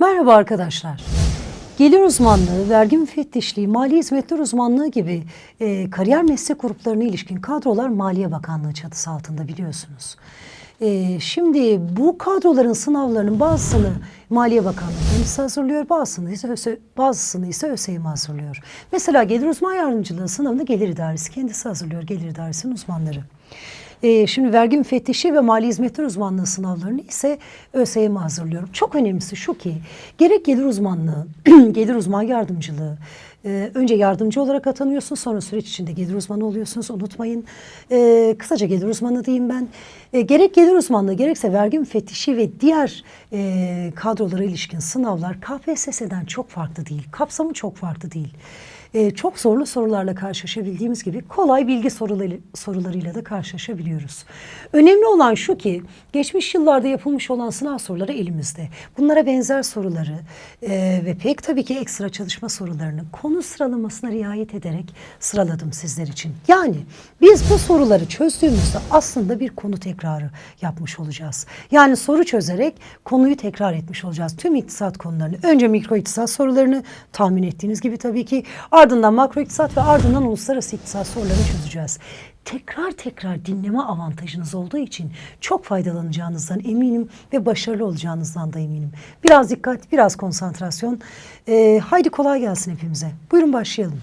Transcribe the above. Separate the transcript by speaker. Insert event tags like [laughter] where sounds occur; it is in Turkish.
Speaker 1: Merhaba arkadaşlar. Gelir uzmanlığı, vergi müfettişliği, mali hizmetler uzmanlığı gibi e, kariyer meslek gruplarına ilişkin kadrolar Maliye Bakanlığı çatısı altında biliyorsunuz. E, şimdi bu kadroların sınavlarının bazısını Maliye Bakanlığı kendisi hazırlıyor, bazısını ise, ÖSE, bazısını ise ÖSYM hazırlıyor. Mesela Gelir Uzman Yardımcılığı sınavını Gelir İdaresi kendisi hazırlıyor, Gelir İdaresi'nin uzmanları. Ee, şimdi vergi müfettişi ve mali hizmetler uzmanlığı sınavlarını ise ÖSYM hazırlıyorum. Çok önemlisi şu ki gerek gelir uzmanlığı, [clears throat] gelir uzman yardımcılığı, e, önce yardımcı olarak atanıyorsun sonra süreç içinde gelir uzmanı oluyorsunuz unutmayın. E, kısaca gelir uzmanı diyeyim ben. E, gerek gelir uzmanlığı gerekse vergi müfettişi ve diğer e, kadrolara ilişkin sınavlar KPSS'den çok farklı değil. Kapsamı çok farklı değil e, çok zorlu sorularla karşılaşabildiğimiz gibi kolay bilgi soruları, sorularıyla da karşılaşabiliyoruz. Önemli olan şu ki geçmiş yıllarda yapılmış olan sınav soruları elimizde. Bunlara benzer soruları e, ve pek tabii ki ekstra çalışma sorularını konu sıralamasına riayet ederek sıraladım sizler için. Yani biz bu soruları çözdüğümüzde aslında bir konu tekrarı yapmış olacağız. Yani soru çözerek konuyu tekrar etmiş olacağız. Tüm iktisat konularını, önce mikro iktisat sorularını tahmin ettiğiniz gibi tabii ki ardından makro iktisat ve ardından uluslararası iktisat sorularını çözeceğiz. Tekrar tekrar dinleme avantajınız olduğu için çok faydalanacağınızdan eminim ve başarılı olacağınızdan da eminim. Biraz dikkat, biraz konsantrasyon. Ee, haydi kolay gelsin hepimize. Buyurun başlayalım.